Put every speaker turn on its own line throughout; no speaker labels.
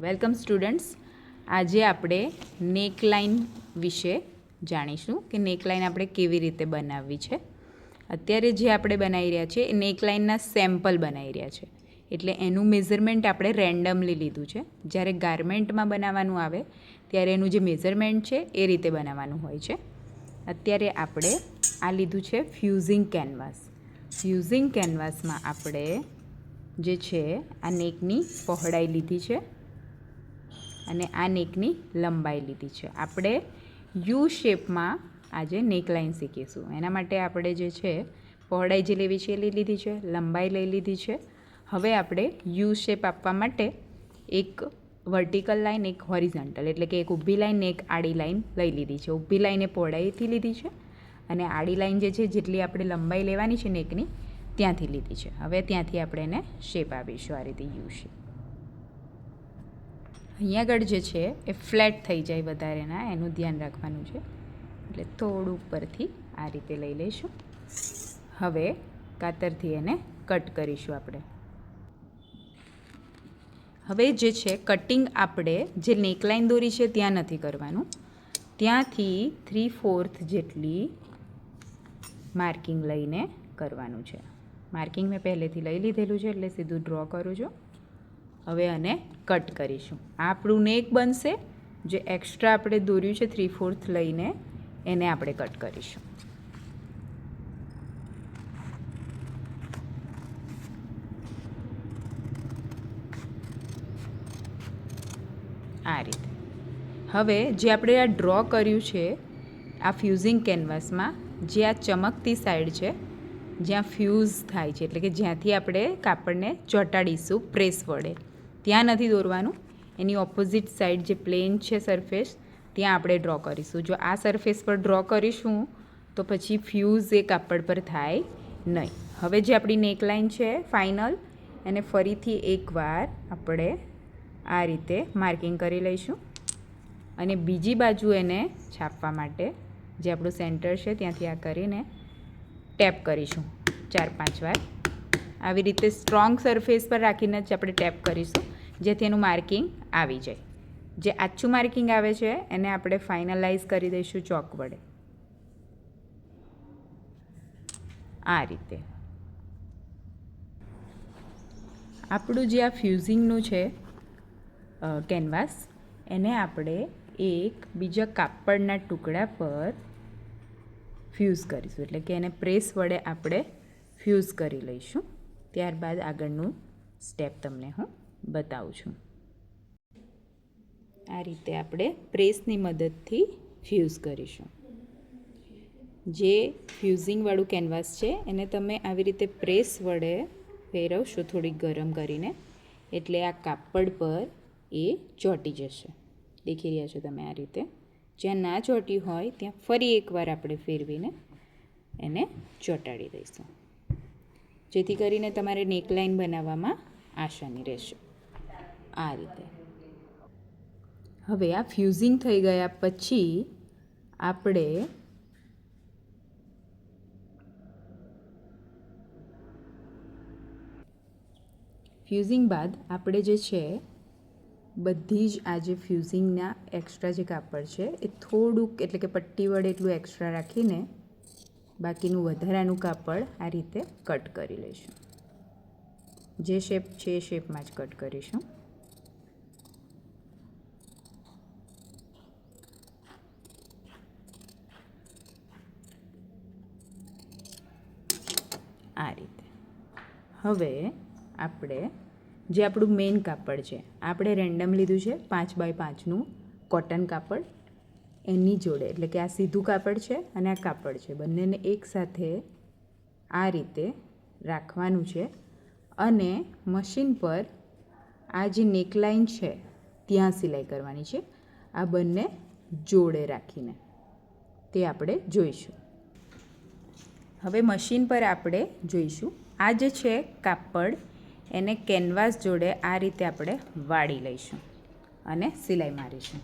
Welcome students. આજે આપણે neckline વિશે જાણીશું કે નેકલાઇન આપણે કેવી રીતે બનાવવી છે. અત્યારે જે આપણે બનાવી રહ્યા છીએ એ નેકલાઇનના સેમ્પલ બનાવી રહ્યા છે. એટલે એનું મેઝરમેન્ટ આપણે રેન્ડમલી લીધું છે. જ્યારે ગાર્મેન્ટમાં બનાવવાનું આવે, ત્યારે એનું જે મેઝરમેન્ટ છે એ રીતે બનાવવાનું હોય છે. અત્યારે આપણે આ લીધું છે ફ્યુઝિંગ કેનવાસ. ફ્યુઝિંગ કેનવાસમાં આપણે જે છે, આ નેકની પહોળાઈ લીધી છે. અને આ નેકની લંબાઈ લીધી છે. આપણે યુ શેપમાં આજે નેકલાઇન શીખીશું. એના માટે આપણે જે છે, પહોળાઈ જે લેવી છે એ લઈ લીધી છે, લંબાઈ લઈ લીધી છે. હવે આપણે યુ શેપ આપવા માટે એક વર્ટિકલ લાઇન એક હોરિઝોન્ટલ, એટલે કે એક ઊભી લાઇન એક આડી લાઇન લઈ લીધી છે. ઊભી લાઈને પહોળાઈથી લીધી છે અને આડી લાઇન જે છે, જેટલી આપણે લંબાઈ લેવાની છે નેકની, ત્યાંથી લીધી છે. હવે ત્યાંથી આપણે એને શેપ આપીશું આ રીતે યુ શેપ. અહીંયા આગળ જે છે એ ફ્લેટ થઈ જાય વધારેના, એનું ધ્યાન રાખવાનું છે. એટલે થોડું ઉપરથી આ રીતે લઈ લઈશું. હવે કાતરથી એને કટ કરીશું આપણે. હવે જે છે કટિંગ આપણે જે નેકલાઇન દોરી છે ત્યાં નથી કરવાનું. ત્યાંથી થ્રી ફોર્થ જેટલી માર્કિંગ લઈને કરવાનું છે. માર્કિંગ મેં પહેલેથી લઈ લીધેલું છે, એટલે સીધું ડ્રો કરું છું. હવે આને કટ કરીશું. આપણું નેક બનશે. જે એક્સ્ટ્રા આપણે દોર્યું છે થ્રી ફોર્થ લઈને, એને આપણે કટ કરીશું. આ રીતે. હવે જે આપણે આ ડ્રો કર્યું છે, આ ફ્યુઝિંગ કેનવાસમાં જે આ ચમકતી સાઈડ છે, જ્યાં ફ્યુઝ થાય છે, એટલે કે જ્યાંથી આપણે કાપડને ચોંટાડીશું પ્રેસ વડે. ત્યાં નથી દોરવાનું. એની ઓપોઝિટ સાઈડ જે પ્લેન છે સરફેસ ત્યાં આપણે ડ્રો કરીશું. જો આ સરફેસ પર ડ્રો કરીશું, તો પછી ફ્યુઝ એ કાપડ પર થાય નહીં. હવે જે આપણી નેકલાઇન છે ફાઇનલ એને ફરીથી એકવાર આપણે આ રીતે માર્કિંગ કરી લઈશું. અને બીજી બાજુ એને છાપવા માટે જે આપણું સેન્ટર છે, ત્યાંથી આ કરીને ટેપ કરીશું ચાર પાંચ વાર. આવી રીતે સ્ટ્રોંગ સરફેસ પર રાખીને જ આપણે ટેપ કરીશું. જેથી એનું માર્કિંગ આવી જાય. જે આછું માર્કિંગ આવે છે, એને આપણે ફાઇનલાઇઝ કરી દઈશું ચોક વડે. આ રીતે. આપણું જે આ ફ્યુઝિંગનું છે કેનવાસ, એને આપણે એક બીજા કાપડના ટુકડા પર ફ્યુઝ કરીશું. એટલે કે એને પ્રેસ વડે આપણે ફ્યુઝ કરી લઈશું. ત્યારબાદ આગળનું સ્ટેપ તમને હું બતાવું છું. આ રીતે આપણે પ્રેસની મદદથી ફ્યુઝ કરીશું. જે ફ્યુઝિંગવાળું કેનવાસ છે, એને તમે આવી રીતે પ્રેસ વડે ફેરવશો થોડીક ગરમ કરીને, એટલે આ કાપડ પર એ ચોંટી જશે. દેખી રહ્યા છો તમે આ રીતે? જ્યાં ના ચોંટી હોય, ત્યાં ફરી એકવાર આપણે ફેરવીને એને ચોંટાડી દઈશું. જેથી કરીને તમારે નેકલાઇન બનાવવામાં આસાની રહેશે. આ રીતે. હવે આ ફ્યુઝિંગ થઈ ગયા પછી આપણે ફ્યુઝિંગ બાદ આપણે જે છે, બધી જ આ જે ફ્યુઝિંગના એક્સ્ટ્રા જે કાપડ છે, એ થોડુંક એટલે કે પટ્ટી વડે એટલું એક્સ્ટ્રા રાખીને બાકીનું વધારાનું કાપડ આ રીતે કટ કરી લઈશું. જે શેપ છે એ શેપમાં જ કટ કરીશું આ રીતે હવે આપણે, જે આપણું મેઇન કાપડ છે, આપણે રેન્ડમ લીધું છે પાંચ બાય પાંચનું કોટન કાપડ. એની જોડે, એટલે કે આ સીધું કાપડ છે અને આ કાપડ છે. બંનેને એકસાથે આ રીતે રાખવાનું છે. અને મશીન પર આ જે નેકલાઇન છે, ત્યાં સિલાઈ કરવાની છે. આ બંને જોડે રાખીને તે આપણે જોઈશું. હવે મશીન પર આપણે જોઈશું આ જે છે કાપડ, એને કેનવાસ જોડે આ રીતે આપણે વાળી લઈશું અને સિલાઈ મારીશું.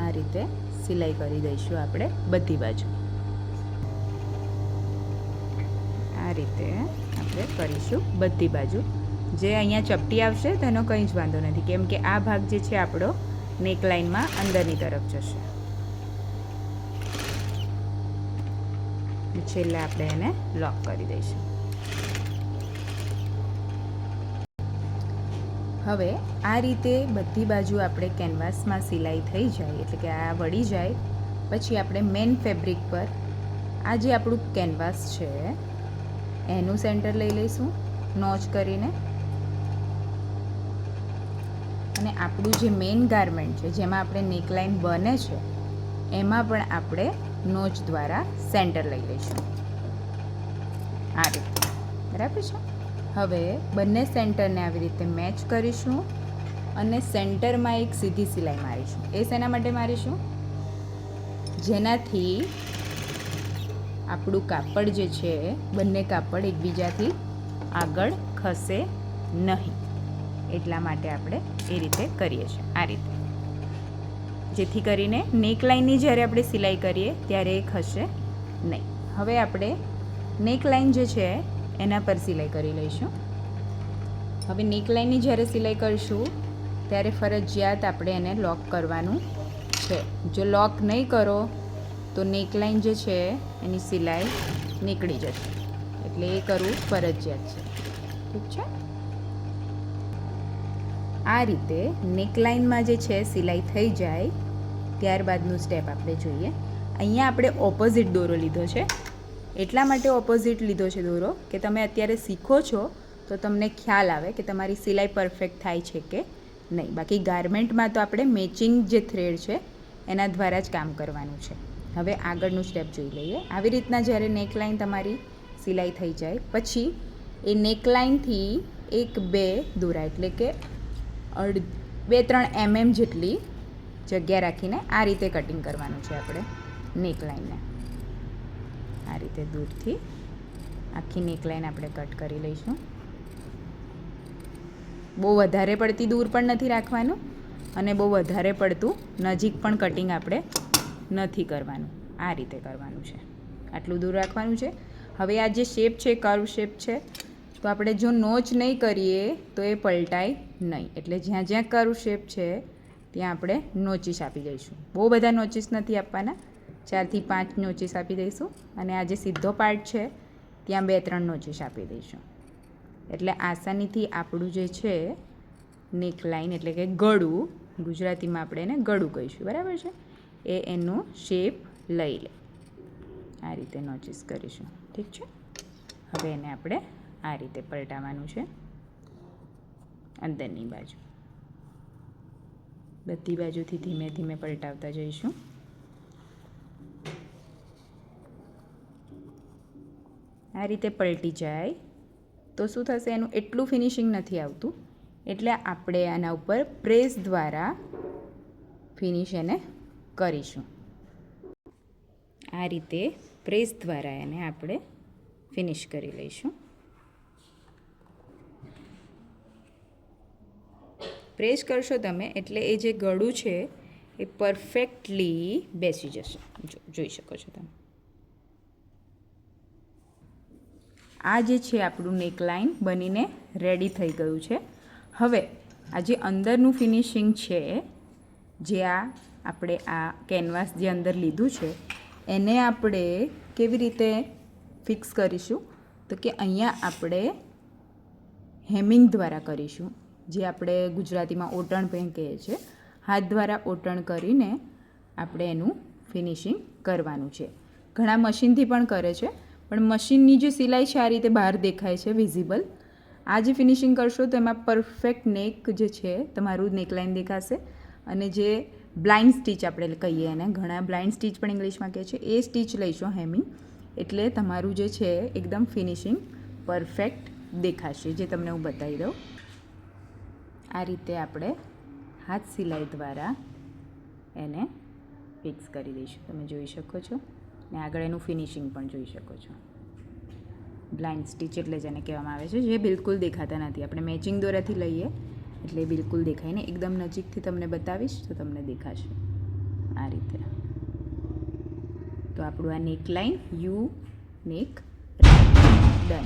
આ
રીતે સિલાઈ કરી દઈશું આપણે બધી બાજુ. આ રીતે આપણે કરીશું બધી બાજુ. જે અહીંયા ચપટી આવશે તેનો કંઈ જ વાંધો નથી, કેમ કે આ ભાગ જે છે આપણો નેકલાઇનમાં અંદરની તરફ જશે. છેલ્લે આપણે એને લોક કરી દઈશું. હવે આ રીતે બધી બાજુ આપણે કેનવાસમાં સિલાઈ થઈ જાય, એટલે કે આ વળી જાય. પછી આપણે મેન ફેબ્રિક પર આ જે આપણું કેનવાસ છે, એનું સેન્ટર લઈ લઈશું, નોચ કરીને. અને આપણું જે મેઇન ગારમેન્ટ છે, જેમાં આપણે નેકલાઇન બને છે, એમાં પણ આપણે નોચ દ્વારા સેન્ટર લઈ લઈશું. આ રીતે. બરાબર છે? હવે બંને સેન્ટરને આવી રીતે મેચ કરીશું અને સેન્ટરમાં એક સીધી સિલાઈ મારીશું. એ શેના માટે મારીશું? જેનાથી આપણું કાપડ જે છે, બંને કાપડ એકબીજાથી આગળ ખસે નહીં. એટલા માટે આપણે એ રીતે કરીએ છીએ, આ રીતે. જેથી કરીને નેકલાઇનની જ્યારે આપણે સિલાઈ કરીએ, ત્યારે એ ખસે નહીં. હવે આપણે નેકલાઇન જે છે એના પર સિલાઈ કરી લઈશું. હવે નેકલાઇનની જ્યારે સિલાઈ કરીશું, ત્યારે ફરજિયાત આપણે એને લોક કરવાનું છે. જો લોક નહીં કરો, તો નેકલાઇન જે છે, એની સિલાઈ નીકળી જશે. એટલે એ કરવું ફરજિયાત છે. ઠીક છે? આ રીતે નેકલાઇનમાં જે છે, સિલાઈ થઈ જાય, ત્યારબાદનું સ્ટેપ આપણે જોઈએ. અહીંયા આપણે ઓપોઝિટ દોરો લીધો છે. એટલા માટે ઓપોઝિટ લીધો છે દોરો, કે તમે અત્યારે શીખો છો, તો તમને ખ્યાલ આવે કે તમારી સિલાઈ પરફેક્ટ થાય છે કે નહીં. બાકી ગાર્મેન્ટમાં તો આપણે મેચિંગ જે થ્રેડ છે, એના દ્વારા જ કામ કરવાનું છે. હવે આગળનું સ્ટેપ જોઈ લઈએ. આવી રીતના જ્યારે નેકલાઇન તમારી સિલાઈ થઈ જાય, પછી એ નેકલાઇનથી એક બે દોરા, એટલે કે અડ બે ત્રણ એમએમ જેટલી જગ્યા રાખીને આ રીતે કટિંગ કરવાનું છે આપણે નેકલાઇનને આ રીતે દૂરથી આખી નેકલાઈન આપણે કટ કરી લઈશું. બહુ વધારે પડતી દૂર પણ નથી રાખવાનું અને બહુ વધારે પડતું નજીક પણ કટિંગ આપણે નથી કરવાનું. આ રીતે કરવાનું છે. આટલું દૂર રાખવાનું છે. હવે આ જે શેપ છે કર્વ શેપ છે, તો આપણે જો નોચ નહીં કરીએ તો એ પલટાય નહીં. એટલે જ્યાં જ્યાં કર્વ શેપ છે, ત્યાં આપણે નોચીસ આપી દઈશું. બહુ બધા નોચીસ નથી આપવાના. ચારથી પાંચ નોચીસ આપી દઈશું. અને આ જે સીધો પાર્ટ છે, ત્યાં બે ત્રણ નોચીસ આપી દઈશું. એટલે આસાનીથી આપણું જે છે નેકલાઇન એટલે કે ગળું, ગુજરાતીમાં આપણે એને ગળું કહીશું. બરાબર છે? એ એનું શેપ લઈ લે. આ રીતે નોચીસ કરીશું. ઠીક છે? હવે એને આપણે આ રીતે પલટાવવાનું છે. અંદરની બાજુ. બધી બાજુથી ધીમે ધીમે પલટાવતા જઈશું. આ રીતે પલટી જાય. તો શું થશે? એનું એટલું ફિનિશિંગ નથી આવતું. એટલે આપણે આના ઉપર પ્રેસ દ્વારા ફિનિશ એને કરીશું. આ રીતે પ્રેસ દ્વારા એને આપણે ફિનિશ કરી લઈશું. પ્રેસ કરશો તમે, એટલે એ જે ગળું છે, એ પરફેક્ટલી બેસી જશે. જોઈ શકો છો તમે. આ જે છે આપણું નેકલાઇન બનીને રેડી થઈ ગયું છે. હવે, આ જે અંદરનું ફિનિશિંગ છે, જે આ આપણે આ કેનવાસ જે અંદર લીધું છે, એને આપણે કેવી રીતે ફિક્સ કરીશું? તો કે અહીંયા આપણે હેમિંગ દ્વારા કરીશું, જે આપણે ગુજરાતીમાં ઓટણ પેન કહીએ છીએ હાથ દ્વારા ઓટણ કરીને આપણે એનું ફિનિશિંગ કરવાનું છે. ઘણા મશીનથી પણ કરે છે. પણ મશીનની જે સિલાઈ છે, આ રીતે બહાર દેખાય છે વિઝિબલ આ જે ફિનિશિંગ કરશો, તો એમાં પરફેક્ટ નેક જે છે, તમારું નેકલાઇન દેખાશે. અને જે બ્લાઇન્ડ સ્ટીચ આપણે કહીએ એને, ઘણા બ્લાઇન્ડ સ્ટીચ પણ ઇંગ્લિશમાં કહે છે, એ સ્ટીચ લઈશો હેમિંગ એટલે તમારું જે છે, એકદમ ફિનિશિંગ પરફેક્ટ દેખાશે, જે તમને હું બતાવી દઉં. આ રીતે આપણે હાથ સિલાઈ દ્વારા એને ફિક્સ કરી દઈશું. તમે જોઈ શકો છો. ને આગળ એનું ફિનિશિંગ પણ જોઈ શકો છો. બ્લાઇન્ડ સ્ટીચ એટલે જેને કહેવામાં આવે છે, જે બિલકુલ દેખાતા નથી. આપણે મેચિંગ દોરાથી લઈએ, એટલે બિલકુલ દેખાય ને. એકદમ નજીકથી તમને બતાવીશ તો તમને દેખાશે. આ રીતે. તો આપણું આ નેક લાઇન યુ નેક ડન